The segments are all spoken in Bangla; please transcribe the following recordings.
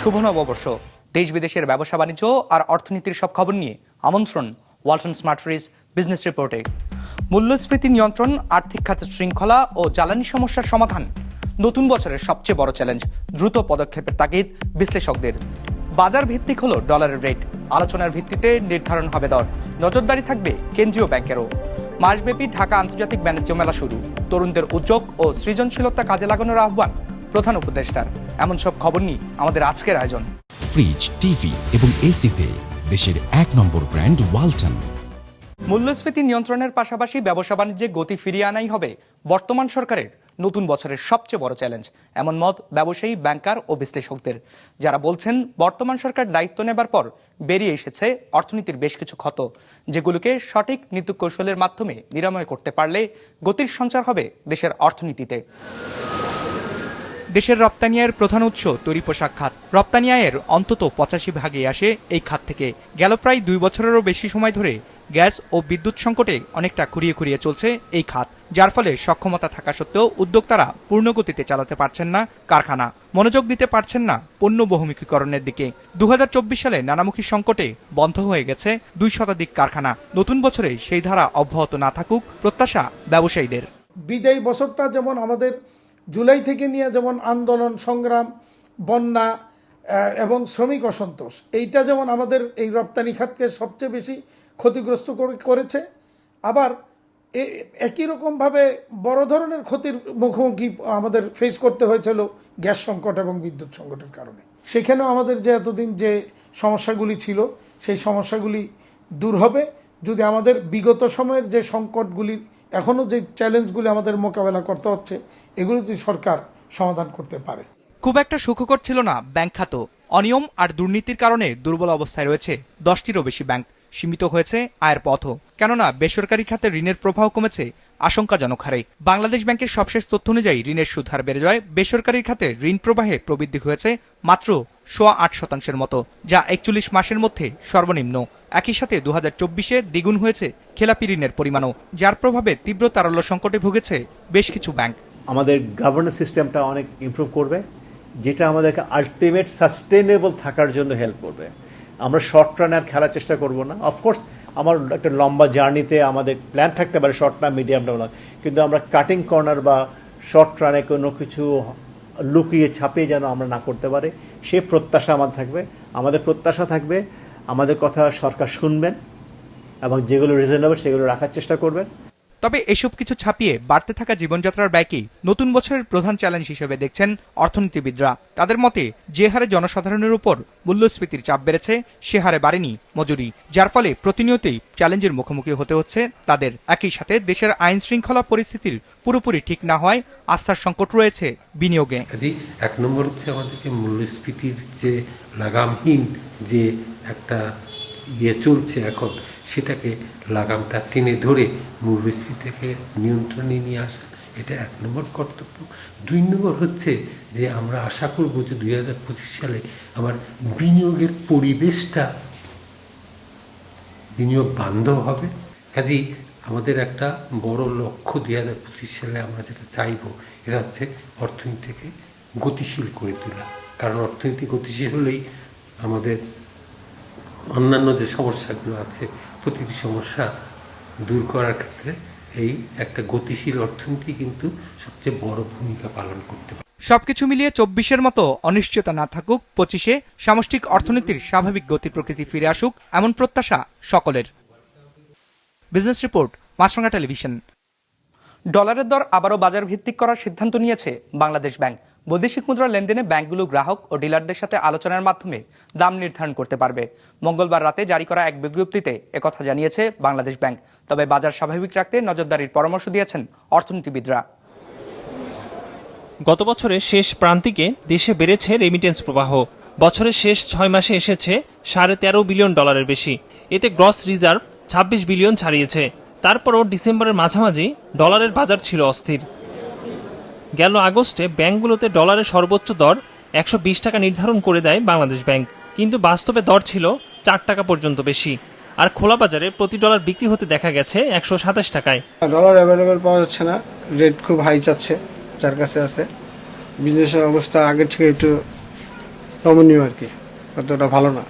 শুভ নববর্ষ দেশ বিদেশের ব্যবসা বাণিজ্য আর অর্থনীতির সব খবর নিয়ে আমন্ত্রণ ওয়ালটন স্মার্ট ফ্রিজ বিজনেস রিপোর্টে। মূল্যস্ফীতি নিয়ন্ত্রণ, আর্থিক খাতের শৃঙ্খলা ও জ্বালানি সমস্যার সমাধান। নতুন বছরের সবচেয়ে বড় চ্যালেঞ্জ দ্রুত পদক্ষেপের তাগিদ বিশ্লেষকদের। বাজার ভিত্তিক হলো ডলারের রেট আলোচনার ভিত্তিতে নির্ধারণ হবে দর। নজরদারি থাকবে কেন্দ্রীয় ব্যাংকেরও। মাসব্যাপী ঢাকা আন্তর্জাতিক বাণিজ্য মেলা শুরু। তরুণদের উদ্যোগ ও সৃজনশীলতা কাজে লাগানোর আহ্বান। প্রধান উপদেষ্টার। এমন সব খবর নিয়ে আমাদের আজকের আয়োজন। ফ্রিজ টিভি এবং এসিতে দেশের এক নম্বর ব্র্যান্ড ওয়ালটন। মূল্যস্ফীতি নিয়ন্ত্রণের পাশাপাশি ব্যবসা বাণিজ্যে গতি ফিরিয়ে আনাই হবে বর্তমান সরকারের নতুন বছরের সবচেয়ে বড় চ্যালেঞ্জ এমন মত ব্যবসায়ী ব্যাংকার ও বিশ্লেষকদের যারা বলছেন বর্তমান সরকার দায়িত্ব নেবার পর বেরিয়ে এসেছে অর্থনীতির বেশ কিছু ক্ষত যেগুলোকে সঠিক নীতি কৌশলের মাধ্যমে নিরাময় করতে পারলে গতির সঞ্চার হবে দেশের অর্থনীতিতে। দেশের রপ্তানি আয়ের প্রধান উৎস তৈরি পোশাক খাত। রপ্তানি আয়ের অন্তত পঁচাশি ভাগে আসে এই খাত থেকে। গেল প্রায় দুই বছরেরও বেশি সময় ধরে গ্যাস ও বিদ্যুৎ সংকটে অনেকটা খুঁড়িয়ে খুঁড়িয়ে চলছে এই খাত, যার ফলে সক্ষমতা থাকা সত্ত্বেও উদ্যোক্তারা পূর্ণগতিতে চালাতে পারছেন না কারখানা। মনোযোগ দিতে পারছেন না পণ্য বহুমুখীকরণের দিকে। দু হাজার চব্বিশ সালে নানামুখী সংকটে বন্ধ হয়ে গেছে দুই শতাধিক কারখানা। নতুন বছরে সেই ধারা অব্যাহত না থাকুক প্রত্যাশা ব্যবসায়ীদের। বিদায়ী বছরটা যেমন আমাদের জুলাই থেকে নিয়ে যেমন আন্দোলন, সংগ্রাম, বন্যা এবং শ্রমিক অসন্তোষ, এইটা যেমন আমাদের এই রপ্তানি খাতকে সবচেয়ে বেশি ক্ষতিগ্রস্ত করে- করেছে। আবার একই রকমভাবে বড় ধরনের ক্ষতির মুখোমুখি আমাদের ফেস করতে হয়েছিল গ্যাস সংকট এবং বিদ্যুৎ সংকটের কারণে। সেখানেও আমাদের যে এতদিন যে সমস্যাগুলি ছিল, সেই সমস্যাগুলি দূর হবে। যদি আমাদের বিগত সময়ের যে সংকটগুলি, এখনও যে চ্যালেঞ্জগুলি আমাদের মোকাবেলা করতে হচ্ছে, এগুলো যদি সরকার সমাধান করতে পারে। খুব একটা সুখকর ছিল না ব্যাংক খাত। অনিয়ম আর দুর্নীতির কারণে দুর্বল অবস্থায় রয়েছে দশটিরও বেশি ব্যাংক। সীমিত হয়েছে আয়ের পথও। কেননা বেসরকারি খাতে ঋণের প্রবাহ কমেছে আশঙ্কাজনক হারে। বাংলাদেশ ব্যাংকের সবশেষ তথ্য অনুযায়ী ঋণের সুদ হার বেড়ে যায়। বেসরকারি খাতে ঋণ প্রবাহে প্রবৃদ্ধি হয়েছে মাত্র সোয়া আট শতাংশের মতো, যা একচল্লিশ মাসের মধ্যে সর্বনিম্ন। একই সাথে দু হাজার চব্বিশে দ্বিগুণ হয়েছে খেলাপি ঋণের পরিমাণও, যার প্রভাবে তীব্র তারল্য সংকটে ভুগেছে বেশ কিছু ব্যাংক আমাদের গভর্নেন্স সিস্টেমটা অনেক ইমপ্রুভ করবে, যেটা আমাদেরকে আলটিমেট সাস্টেনেবল থাকার জন্য হেল্প করবে। আমরা শর্ট রানে আর খেলার চেষ্টা করব না। অফকোর্স আমার একটা লম্বা জার্নিতে আমাদের প্ল্যান থাকতে পারে শর্ট রান মিডিয়াম টার্ম কিন্তু আমরা কাটিং কর্নার বা শর্ট রানে কোনো কিছু লুকিয়ে ছাপিয়ে যেন আমরা না করতে পারি, সে প্রত্যাশা আমার থাকবে। আমাদের প্রত্যাশা থাকবে আমাদের কথা সরকার শুনবেন এবং যেগুলো রিজনেবল সেগুলো রাখার চেষ্টা করবেন। তবে এসব কিছু ছাপিয়ে বাড়তে থাকা জীবনযাত্রার ব্যয়কেই নতুন বছরের প্রধান চ্যালেঞ্জ হিসেবে দেখছেন অর্থনীতিবিদরা। তাদের মতে যে হারে জনসাধারণের উপর মূল্যস্ফীতির চাপ বেড়েছে সে হারে বাড়েনি মজুরি যার ফলে প্রতিনিয়তই চ্যালেঞ্জের মুখোমুখি হতে হচ্ছে তাদের। একই সাথে দেশের আইন শৃঙ্খলা পরিস্থিতির পুরোপুরি ঠিক না হয় আস্থার সংকট রয়েছে বিনিয়োগে। এক নম্বর হচ্ছে আমাদেরকে মূল্যস্ফীতির যে লাগামহীন যে একটা ইয়ে চলছে এখন, সেটাকে লাগামটা টেনে ধরে মূল্যস্ফীতিকে নিয়ন্ত্রণে নিয়ে আসা, এটা এক নম্বর কর্তব্য। দুই নম্বর হচ্ছে যে আমরা আশা করব যে দুই হাজার পঁচিশ সালে আমার বিনিয়োগের পরিবেশটা বিনিয়োগ বান্ধব হবে। কাজেই আমাদের একটা বড় লক্ষ্য দুই হাজার পঁচিশ সালে আমরা যেটা চাইব, এটা হচ্ছে অর্থনীতিকে গতিশীল করে তোলা। কারণ অর্থনীতি গতিশীল হলেই আমাদের অন্যান্য যে সমস্যাগুলো আছে প্রতিটি সমস্যা দূর করার ক্ষেত্রে এই একটা গতিশীল অর্থনীতি কিন্তু সবচেয়ে বড় ভূমিকা পালন করতে পারে। সবকিছু মিলিয়ে চব্বিশের মতো অনিশ্চয়তা না থাকুক পঁচিশে সামষ্টিক অর্থনীতির স্বাভাবিক গতি প্রকৃতি ফিরে আসুক এমন প্রত্যাশা সকলের। Business report Maasranga television. ডলারের দর আবারও বাজার ভিত্তিক করার সিদ্ধান্ত নিয়েছে বাংলাদেশ ব্যাংক। বৈদেশিক মুদ্রা লেনদেনে ব্যাংকগুলো গ্রাহক ও ডিলারদের সাথে আলোচনার মাধ্যমে দাম নির্ধারণ করতে পারবে। মঙ্গলবার রাতে জারি করা এক বিজ্ঞপ্তিতে একথা জানিয়েছে বাংলাদেশ ব্যাংক। তবে বাজার স্বাভাবিক রাখতে নজরদারির পরামর্শ দিয়েছেন অর্থনীতিবিদরা। গত বছরের শেষ প্রান্তিকে দেশে বেড়েছে রেমিটেন্স প্রবাহ। বছরের শেষ ছয় মাসে এসেছে সাড়ে তেরো বিলিয়ন ডলারের বেশি। এতে গ্রস রিজার্ভ ছাব্বিশ বিলিয়ন ছাড়িয়েছে। তারপরও ডিসেম্বরের মাঝামাঝি ডলারের বাজার ছিল অস্থির। গেল আগস্টে ব্যাংকগুলোতে ডলারের সর্বোচ্চ দর একশো বিশ টাকা নির্ধারণ করে দেয় বাংলাদেশ ব্যাংক। কিন্তু বাস্তবে দর ছিল চার টাকা পর্যন্ত বেশি। আর খোলা বাজারে প্রতি ডলার বিক্রি হতে দেখা গেছে একশো সাতাশ টাকায়। ডলার অ্যাভেলেবেল পাওয়া যাচ্ছে না রেট খুব হাই চাচ্ছে যার কাছে আছে। বিজনেসের অবস্থা আগের থেকে একটু নমনীয় আর কি অতটা ভালো না।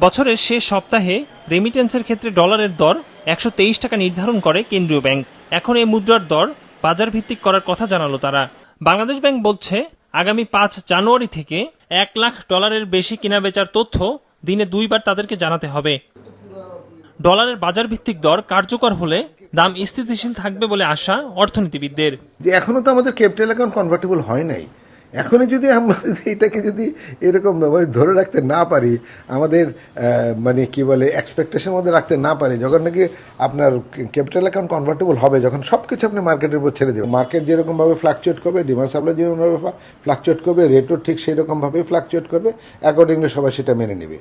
বছরের শেষ সপ্তাহে রেমিটেন্সের ক্ষেত্রে ডলারের দর একশো তেইশ টাকা নির্ধারণ করে কেন্দ্রীয় ব্যাংক। এখন এই মুদ্রার দর বাজার ভিত্তিক করার কথা জানালো তারা। বাংলাদেশ ব্যাংক বলছে, আগামী পাঁচ জানুয়ারি থেকে এক লাখ ডলারের বেশি কেনা বেচার তথ্য দিনে দুইবার তাদেরকে জানাতে হবে। ডলারের বাজার ভিত্তিক দর কার্যকর হলে দাম স্থিতিশীল থাকবে বলে আশা অর্থনীতিবিদদের। এখনও তো আমাদের ক্যাপিটাল অ্যাকাউন্ট কনভার্টেবল হয় নাই। এখনই যদি আমরা যদি এটাকে যদি এরকম ধরে রাখতে না পারি, আমাদের মানে কি বলে এক্সপেকটেশন মধ্যে রাখতে না পারি, যখন নাকি আপনার ক্যাপিটাল অ্যাকাউন্ট কনভার্টেবল হবে, যখন সব কিছু আপনি মার্কেটের উপর ছেড়ে দেবেন। মার্কেট যেরকমভাবে ফ্লাকচুয়েট করবে ডিমান্ড সাপ্লাই যেরকমভাবে ফ্লাকচুয়েট করবে রেটও ঠিক সেই রকমভাবে ফ্লাকচুয়েট করবে অ্যাকর্ডিংলি সবাই সেটা মেনে নেবে।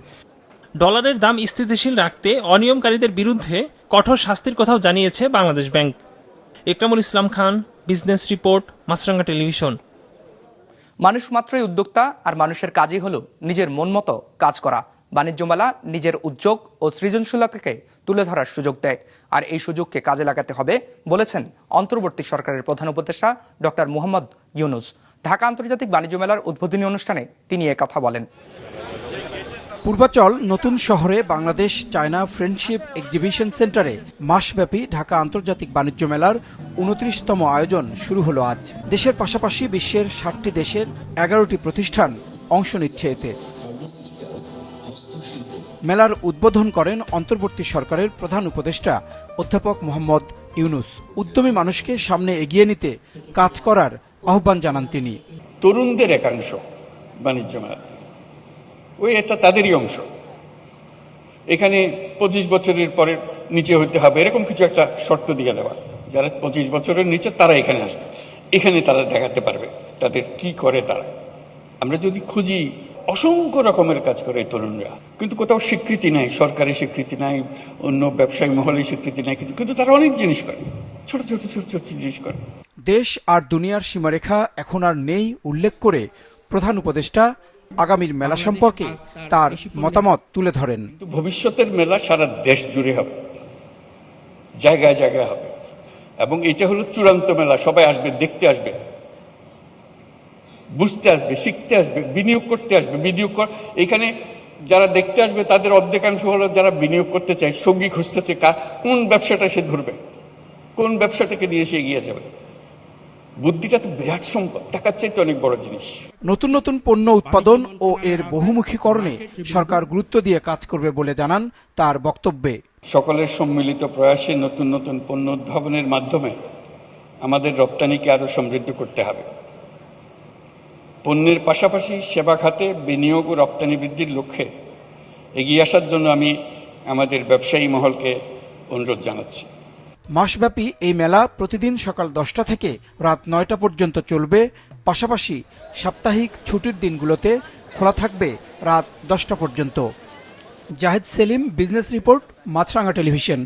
ডলারের দাম স্থিতিশীল রাখতে অনিয়মকারীদের বিরুদ্ধে কঠোর শাস্তির কথাও জানিয়েছে Bangladesh bank. Ekramul Islam Khan, business report, Maasranga television. মানুষ মাত্রই উদ্যোক্তা আর মানুষের কাজই হলো নিজের মন মতো কাজ করা। বাণিজ্য মেলা নিজের উদ্যোগ ও সৃজনশীলতাকে তুলে ধরার সুযোগ দেয়। আর এই সুযোগকে কাজে লাগাতে হবে বলেছেন অন্তর্বর্তী সরকারের প্রধান উপদেষ্টা ডক্টর মুহম্মদ ইউনুস। ঢাকা আন্তর্জাতিক বাণিজ্য মেলার উদ্বোধনী অনুষ্ঠানে তিনি কথা বলেন। পূর্বাচল নতুন শহরে বাংলাদেশ চায়না ফ্রেন্ডশিপ এক্সিবিশন সেন্টারে মাসব্যাপী ঢাকা আন্তর্জাতিক বাণিজ্য মেলার উনত্রিশতম আয়োজন শুরু হলো আজ। দেশের পাশাপাশি বিশ্বের ষাটটি দেশের এগারোটি প্রতিষ্ঠান অংশ নিচ্ছে এতে। মেলার উদ্বোধন করেন অন্তর্বর্তী সরকারের প্রধান উপদেষ্টা অধ্যাপক মোহাম্মদ ইউনুস। উদ্যমী মানুষকে সামনে এগিয়ে নিতে কাজ করার আহ্বান জানান তিনি। তরুণদের একাংশ বাণিজ্য মেলাতে। ওই এটা তাদেরই অংশ। এখানে পঁচিশ বছরের পরে নিচে হতে হবে, এরকম কিছু একটা শর্ত দিয়ে দেওয়া। যারা পঁচিশ বছরের নিচে, তারা এখানে আসবে। এখানে তারা দেখাতে পারবে তাদের কি করে তারা। আমরা যদি খুঁজি, অসংখ্য রকমের কাজ করে তরুণরা। কিন্তু কোথাও স্বীকৃতি নাই, সরকারি স্বীকৃতি নাই, অন্য ব্যবসায়ী মহলে স্বীকৃতি নাই, কিন্তু কিন্তু তারা অনেক জিনিস করে। ছোট ছোট ছোট ছোট জিনিস করে। দেশ আর দুনিয়ার সীমারেখা এখন আর নেই উল্লেখ করে প্রধান উপদেষ্টা আগামীর মেলা সম্পর্কে তার মতামত তুলে ধরেন। ভবিষ্যতের মেলা সারা দেশ জুড়ে হবে। জায়গায় জায়গায় হবে। এবং এটা হলো চূড়ান্ত মেলা। সবাই আসবে, দেখতে আসবে। বুঝতে আসবে, শিখতে আসবে, বিনিয়োগ করতে আসবে, বিনিয়োগ কর এখানে যারা দেখতে আসবে, তাদের অর্ধেকাংশ হলো যারা বিনিয়োগ করতে চায়, সঙ্গী খুঁজতেছে কোন ব্যবসাটা সে ধরবে? কোন ব্যবসাটাকে নিয়ে সে এগিয়ে যাবে? বুদ্ধিটা তো বিরাট সম্পদ টাকার চাইতে অনেক বড় জিনিস। নতুন নতুন পণ্য উৎপাদন ও এর বহুমুখীকরণে সরকার গুরুত্ব দিয়ে কাজ করবে বলে জানান তার বক্তব্যে। সকলের সম্মিলিত প্রয়াসে নতুন নতুন পণ্য উদ্ভাবনের মাধ্যমে আমাদের রপ্তানিকে আরও সমৃদ্ধ করতে হবে। পণ্যের পাশাপাশি সেবা খাতে বিনিয়োগ ও রপ্তানি বৃদ্ধির লক্ষ্যে এগিয়ে আসার জন্য আমি আমাদের ব্যবসায়ী মহলকে অনুরোধ জানাচ্ছি। মাসব্যাপী এই মেলা প্রতিদিন সকাল দশটা থেকে রাত নয়টা পর্যন্ত চলবে। পাশাপাশি সাপ্তাহিক ছুটির দিনগুলোতে খোলা থাকবে রাত দশটা পর্যন্ত। Zahed Selim business report Maasranga television.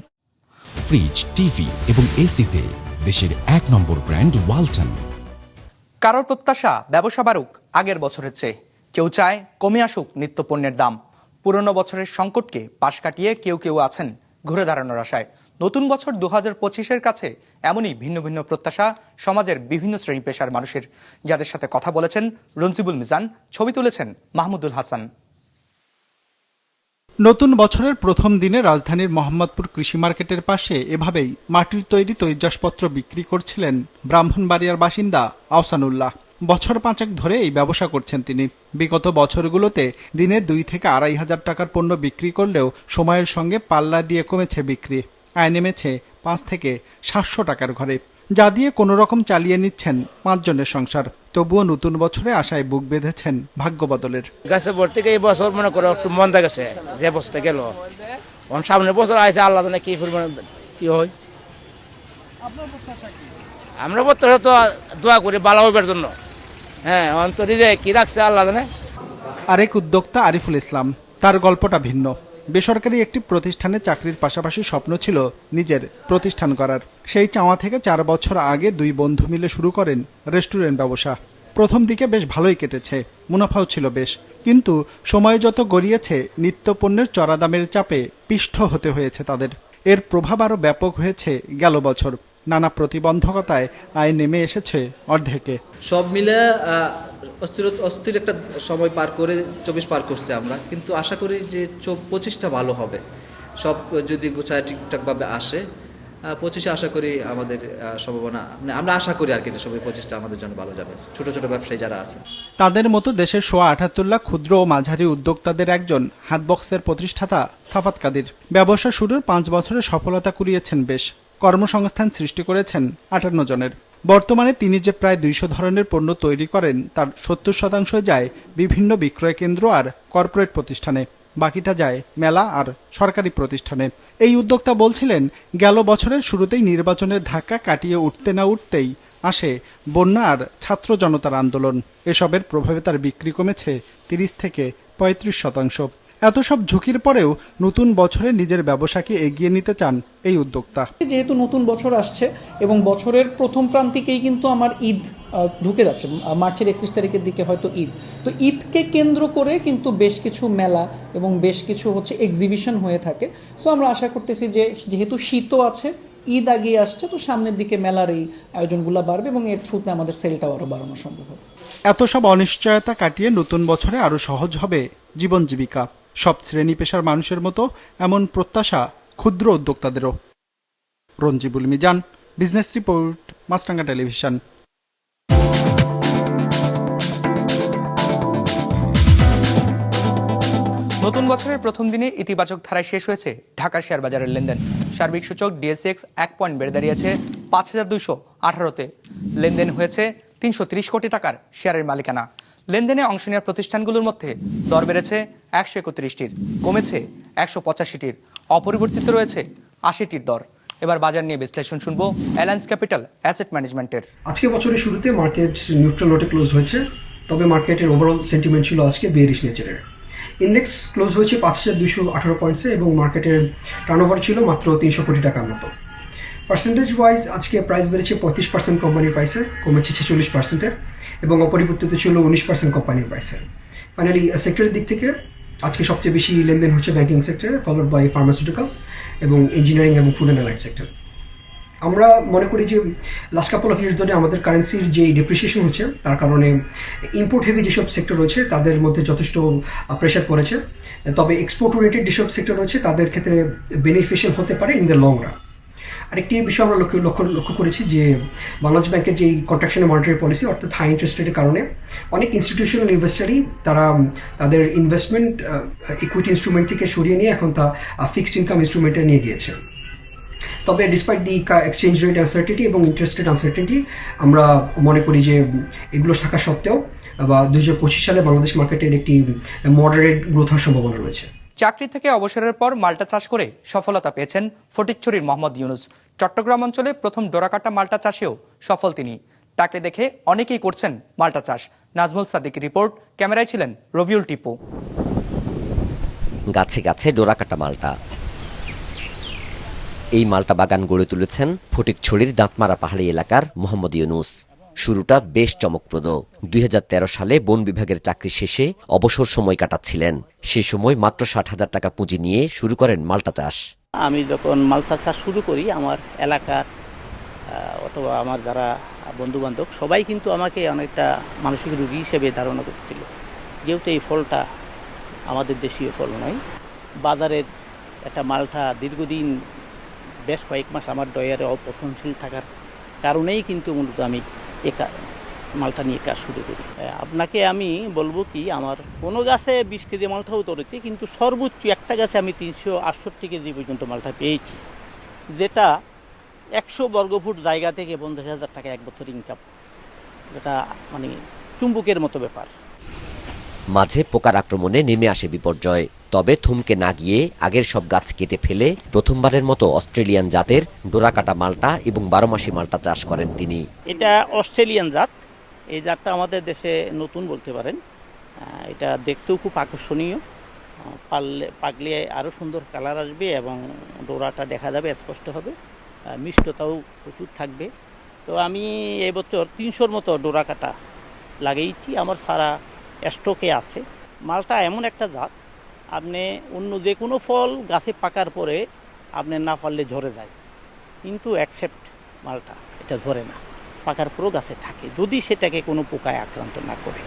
Fridge TV এবং এসিতে দেশের এক নম্বর ব্র্যান্ড ওয়ালটন। কারোর প্রত্যাশা ব্যবসা বাড়ুক আগের বছরের চেয়ে। কেউ চায় কমে আসুক নিত্যপণ্যের দাম। পুরনো বছরের সংকটকে পাশ কাটিয়ে কেউ কেউ আছেন ঘুরে দাঁড়ানোর আশায়। নতুন বছর দু হাজার পঁচিশের কাছে এমনই ভিন্ন ভিন্ন প্রত্যাশা সমাজের বিভিন্ন শ্রেণি পেশার মানুষের। যাদের সাথে কথা বলেছেন রনসিবুল মিজান, ছবি তুলেছেন মাহমুদুল হাসান। নতুন বছরের প্রথম দিনে রাজধানীর মোহাম্মদপুর কৃষি মার্কেটের পাশে এভাবেই মাটির তৈরি তৈজাসপত্র বিক্রি করছিলেন ব্রাহ্মণবাড়িয়ার বাসিন্দা আহসানুল্লাহ। বছর পাঁচেক ধরে এই ব্যবসা করছেন তিনি। বিগত বছরগুলোতে দিনে দুই থেকে আড়াই হাজার টাকার পণ্য বিক্রি করলেও সময়ের সঙ্গে পাল্লা দিয়ে কমেছে বিক্রি। আয় নেমেছে পাঁচ থেকে সাতশো টাকার ঘরে। যা দিয়ে কোনো রকম চালিয়ে নিচ্ছেন পাঁচজনের সংসার। তবুও নতুন বছরে আশায় বুক বেঁধেছেন ভাগ্য বদলের। গাছে ভোর থেকে এই বছর মনে করো একটু মন্দা গেছে যে বছরটা গেল। সামনের বছর আছে আল্লাহ জানে কি পরিমাণ কি হয়। আমরা প্রত্যাশা তো দোয়া করি ভালো হইবার জন্য। হ্যাঁ অন্তরি যে কি রাখছে আল্লাহ জানে। আরেক উদ্যোক্তা আরিফুল ইসলাম তার গল্পটা ভিন্ন। বেসরকারি একটি প্রতিষ্ঠানে চাকরির পাশাপাশি স্বপ্ন ছিল নিজের প্রতিষ্ঠান করার। সেই চাওয়া থেকে চার বছর আগে দুই বন্ধু মিলে শুরু করেন রেস্টুরেন্ট ব্যবসা। প্রথম দিকে বেশ ভালোই কেটেছে, মুনাফাও ছিল বেশ। কিন্তু সময় যত গড়িয়েছে, নিত্যপণ্যের চড়া দামের চাপে পিষ্ঠ হতে হয়েছে তাদের। এর প্রভাব আরও ব্যাপক হয়েছে গেল বছর। নানা প্রতিবন্ধকতায় আয় নেমে এসেছে অর্ধেকে। সব মিলে অস্থির অস্থির একটা সময় পার করে চব্বিশ পার করছে আমরা। কিন্তু আশা করি যে পঁচিশটা ভালো হবে। সব যদি গোছায় ঠিকঠাকভাবে আসে পঁচিশে আশা করি আমাদের সম্ভাবনা মানে আমরা আশা করি আর কি যে সবাই পঁচিশটা আমাদের জন্য ভালো যাবে। ছোট ছোট ব্যবসায়ী যারা আছে। তাদের মতো দেশের সোয়া আঠাত্তর লাখ ক্ষুদ্র ও মাঝারি উদ্যোক্তাদের একজন হাতবক্সের প্রতিষ্ঠাতা সাফাত কাদির। ব্যবসা শুরুর পাঁচ বছরে সফলতা কুড়িয়েছেন বেশ। কর্মসংস্থান সৃষ্টি করেছেন আটান্ন জনের। বর্তমানে তিনি যে প্রায় দুইশো ধরনের পণ্য তৈরি করেন, তার সত্তর শতাংশ যায় বিভিন্ন বিক্রয় কেন্দ্র আর কর্পোরেট প্রতিষ্ঠানে, বাকিটা যায় মেলা আর সরকারি প্রতিষ্ঠানে। এই উদ্যোক্তা বলছিলেন, গেল বছরের শুরুতেই নির্বাচনের ধাক্কা কাটিয়ে উঠতে না উঠতেই আসে বন্যা আর ছাত্র জনতার আন্দোলন। এসবের প্রভাবে তার বিক্রি কমেছে তিরিশ থেকে পঁয়ত্রিশ শতাংশ। এত সব ঝুঁকির পরেও নতুন বছরে নিজের ব্যবসাকে এগিয়ে নিতে চান এই উদ্যোক্তা। যেহেতু নতুন বছর আসছে এবং বছরের প্রথম প্রান্তিকেই কিন্তু আমার ঈদ ঢুকে যাচ্ছে মার্চের একত্রিশ তারিখের দিকে হয়তো ঈদ। তো ঈদকে কেন্দ্র করে কিন্তু বেশ কিছু মেলা এবং বেশ কিছু হচ্ছে এক্সিবিশন হয়ে থাকে। সো আমরা আশা করতেছি যে যেহেতু শীতও আছে ঈদ আগিয়ে আসছে তো সামনের দিকে মেলার এই আয়োজনগুলো বাড়বে এবং এর থ্রুতে আমাদের সেলটাও আরও বাড়ানো সম্ভব হবে। এত সব অনিশ্চয়তা কাটিয়ে নতুন বছরে আরও সহজ হবে জীবন জীবিকা। সব শ্রেণি পেশার মানুষের মতো এমন প্রত্যাশা ক্ষুদ্র উদ্যোক্তাদেরও। Ranjibul Mizan, business report, Maasranga television. নতুন বছরের প্রথম দিনে ইতিবাচক ধারায় শেষ হয়েছে ঢাকা শেয়ার বাজারের লেনদেন। সার্বিক সূচক ডিএসএক্স এক পয়েন্ট বেড়ে দাঁড়িয়েছে পাঁচ হাজার দুইশো আঠারোতে। লেনদেন হয়েছে তিনশো ত্রিশ কোটি টাকার শেয়ারের মালিকানা। লেনদেনে অংশ নেওয়া প্রতিষ্ঠানগুলোর মধ্যে দর বেড়েছে একশো একত্রিশটির, কমেছে একশো পঁচাশিটির, অপরিবর্তিত রয়েছে আশিটির দর। এবার বাজার নিয়ে বিশ্লেষণ শুনব অ্যালায়েন্স ক্যাপিটাল অ্যাসেট ম্যানেজমেন্টের। আজকে বছরের শুরুতে মার্কেট নিউট্রাল নোটে ক্লোজ হয়েছে, তবে মার্কেটের ওভারঅল সেন্টিমেন্ট ছিল আজকে বেরিশ নেচারের ইন্ডেক্স ক্লোজ হয়েছে পাঁচ হাজার দুশো আঠারো পয়েন্টসে এবং মার্কেটের টার্নওভার ছিল মাত্র তিনশো কোটি টাকার মতো। পার্সেন্টেজ ওয়াইজ আজকে প্রাইস বেড়েছে পঁয়ত্রিশ পার্সেন্ট কোম্পানির প্রাইসে কমেছে ছেচল্লিশ পার্সেন্টের এবং অপরিবর্তিত ছিল উনিশ পার্সেন্ট কোম্পানির প্রাইসে ফাইনালি সেক্টরের দিক থেকে আজকে সবচেয়ে বেশি লেনদেন হচ্ছে ব্যাংকিং সেক্টরে ফলোড বাই ফার্মাসিউটিক্যালস এবং ইঞ্জিনিয়ারিং এবং ফুড অ্যান্ড অ্যালাইড সেক্টর আমরা মনে করি যে লাস্ট কাপল অফ ইয়ার্স ধরে আমাদের কারেন্সির যে ডিপ্রিসিয়েশন হচ্ছে, তার কারণে ইম্পোর্ট হেভি যেসব সেক্টর রয়েছে, তাদের মধ্যে যথেষ্ট প্রেশার পড়েছে। তবে এক্সপোর্ট ওরিয়েন্টেড যেসব সেক্টর রয়েছে, তাদের ক্ষেত্রে বেনিফিশিয়াল হতে পারে ইন দ্য লং রান আরেকটি বিষয় আমরা লক্ষ্য লক্ষ্য লক্ষ্য করেছি যে বাংলাদেশ ব্যাংকের যে কন্ট্রাকশনের মনিটারি পলিসি অর্থাৎ হাই ইন্টারেস্ট রেটের কারণে, অনেক ইনস্টিটিউশনাল ইনভেস্টারই তারা তাদের ইনভেস্টমেন্ট ইকুইটি ইনস্ট্রুমেন্ট থেকে সরিয়ে নিয়ে এখন তা ফিক্সড ইনকাম ইনস্ট্রুমেন্টে নিয়ে গিয়েছে। তবে despite the exchange rate uncertainty এবং ইন্টারেস্ট রেট আনসার্টিটি আমরা মনে করি যে এগুলো থাকা সত্ত্বেও, বা দু হাজার পঁচিশ সালে বাংলাদেশ মার্কেটের একটি মডারেট গ্রোথ হওয়ার সম্ভাবনা রয়েছে। চাকরি থেকে অবসরের পর মাল্টা চাষ করে সফলতা পেয়েছেন ফটিকছড়ির মোহাম্মদ ইউনুস। চট্টগ্রাম অঞ্চলে প্রথম ডোরাকাটা মাল্টা চাষেও সফল তিনি। তাকে দেখে অনেকেই করছেন মাল্টা চাষ। নাজমুল সাদিক রিপোর্ট, ক্যামেরায় ছিলেন রবিউল টিপু। গাছে গাছে ডোরাকাটা মালটা। এই মালটা বাগান গড়ে তুলেছেন ফটিকছড়ির দাঁতমারা পাহাড়ি এলাকার মোহাম্মদ ইউনুস। শুরুটা বেশ চমকপ্রদ। দুই হাজার তেরো সালে বন বিভাগের চাকরি শেষে অবসর সময় কাটাচ্ছিলেন। সে সময় মাত্র ষাট হাজার টাকা পুঁজি নিয়ে শুরু করেন মালটা চাষ। আমি যখন মালটা চাষ শুরু করি, আমার এলাকার অথবা আমার যারা বন্ধুবান্ধব, সবাই কিন্তু আমাকে অনেকটা মানসিক রোগী হিসেবে ধারণা করছিল যেহেতু এই ফলটা আমাদের দেশীয় ফল নয়, বাজারের একটা মালটা দীর্ঘদিন, বেশ কয়েক মাস আমার ডয়ারে অপছনশীল থাকার কারণেই কিন্তু মূলত আমি এ মালটা নিয়ে কাজ শুরু করি। আপনাকে আমি বলব কি, আমার কোনো গাছে বিশ কেজি মালটাও ধরেছি কিন্তু সর্বোচ্চ একটা গাছে আমি তিনশো আটষট্টি কেজি পর্যন্ত মালটা পেয়েছি, যেটা একশো বর্গফুট জায়গা থেকে পঞ্চাশ হাজার টাকা এক বছর ইনকাম যেটা মানে চুম্বকের মতো ব্যাপার। মাঝে পোকার আক্রমণে নেমে আসে বিপর্যয়। তবে থমকে না গিয়ে আগের সব গাছ কেটে ফেলে প্রথমবারের মতো অস্ট্রেলিয়ান জাতের ডোরাকাটা মালটা এবং বারোমাসি মালটা চাষ করেন তিনি। এটা অস্ট্রেলিয়ান জাত। এই জাতটা আমাদের দেশে নতুন বলতে পারেন। এটা দেখতেও খুব আকর্ষণীয়। পারলে পাকলে আরও সুন্দর কালার আসবে এবং ডোরাটা দেখা যাবে, স্পষ্ট হবে। মিষ্টতাও প্রচুর থাকবে। তো আমি এবছর তিনশোর মতো ডোরা কাটা লাগিয়েছি। আমার সারা স্টকে আছে। মালটা এমন একটা জাত আপনি অন্য যে কোনো ফল গাছে পাকার পরে আপনি না পারলে ঝরে যায়। কিন্তু অ্যাকসেপ্ট মালটা এটা ধরে না। পাকার পরও গাছে থাকে যদি সেটাকে কোনো পোকায় আক্রান্ত না করে।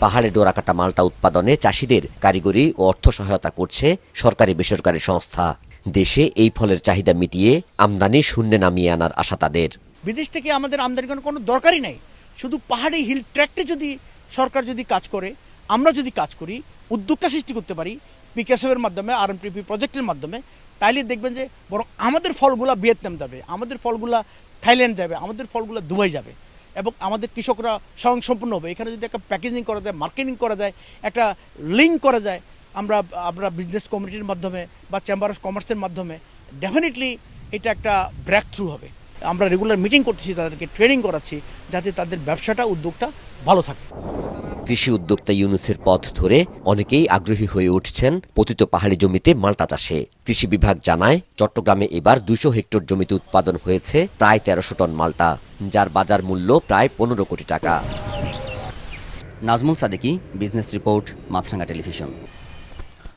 পাহাড়ে ডোরাকাটা মালটা উৎপাদনে চাষিদের কারিগরি ও অর্থ সহায়তা করছে সরকারি বেসরকারি সংস্থা। দেশে এই ফলের চাহিদা মিটিয়ে আমদানি শূন্যে নামিয়ে আনার আশা তাদের। বিদেশ থেকে আমাদের আমদানি কোনো দরকারই নাই। শুধু পাহাড়ি হিল ট্র্যাকটে যদি সরকার যদি কাজ করে আমরা যদি কাজ করি, উদ্যোক্তা সৃষ্টি করতে পারি পিকেসএফের মাধ্যমে আর প্রজেক্টের মাধ্যমে, তাইলে দেখবেন যে বরং আমাদের ফলগুলা ভিয়েতনাম যাবে, আমাদের ফলগুলা থাইল্যান্ড যাবে, আমাদের ফলগুলা দুবাই যাবে এবং আমাদের কৃষকরা স্বয়ংসম্পূর্ণ হবে। এখানে যদি একটা প্যাকেজিং করা যায় মার্কেটিং করা যায়, একটা লিঙ্ক করা যায়, আমরা আমরা বিজনেস কমিটির মাধ্যমে বা চেম্বার অফ কমার্সের মাধ্যমে ডেফিনেটলি এটা একটা ব্র্যাক থ্রু হবে। আমরা রেগুলার মিটিং করতেছি, তাদেরকে ট্রেনিং করাচ্ছি, যাতে তাদের ব্যবসাটা, উদ্যোগটা ভালো থাকে। কৃষি উদ্যোক্তা ইউনুসের পথ ধরে অনেকেই আগ্রহী হয়ে উঠছেন পতিত পাহাড়ি জমিতে মাল্টা চাষে। কৃষি বিভাগ জানায়, চট্টগ্রামে এবার দুশো হেক্টর জমিতে উৎপাদন হয়েছে প্রায় তেরোশো টন মাল্টা যার বাজার মূল্য প্রায় পনেরো কোটি টাকা। Nazmul Sadeki, business report, Maasranga television.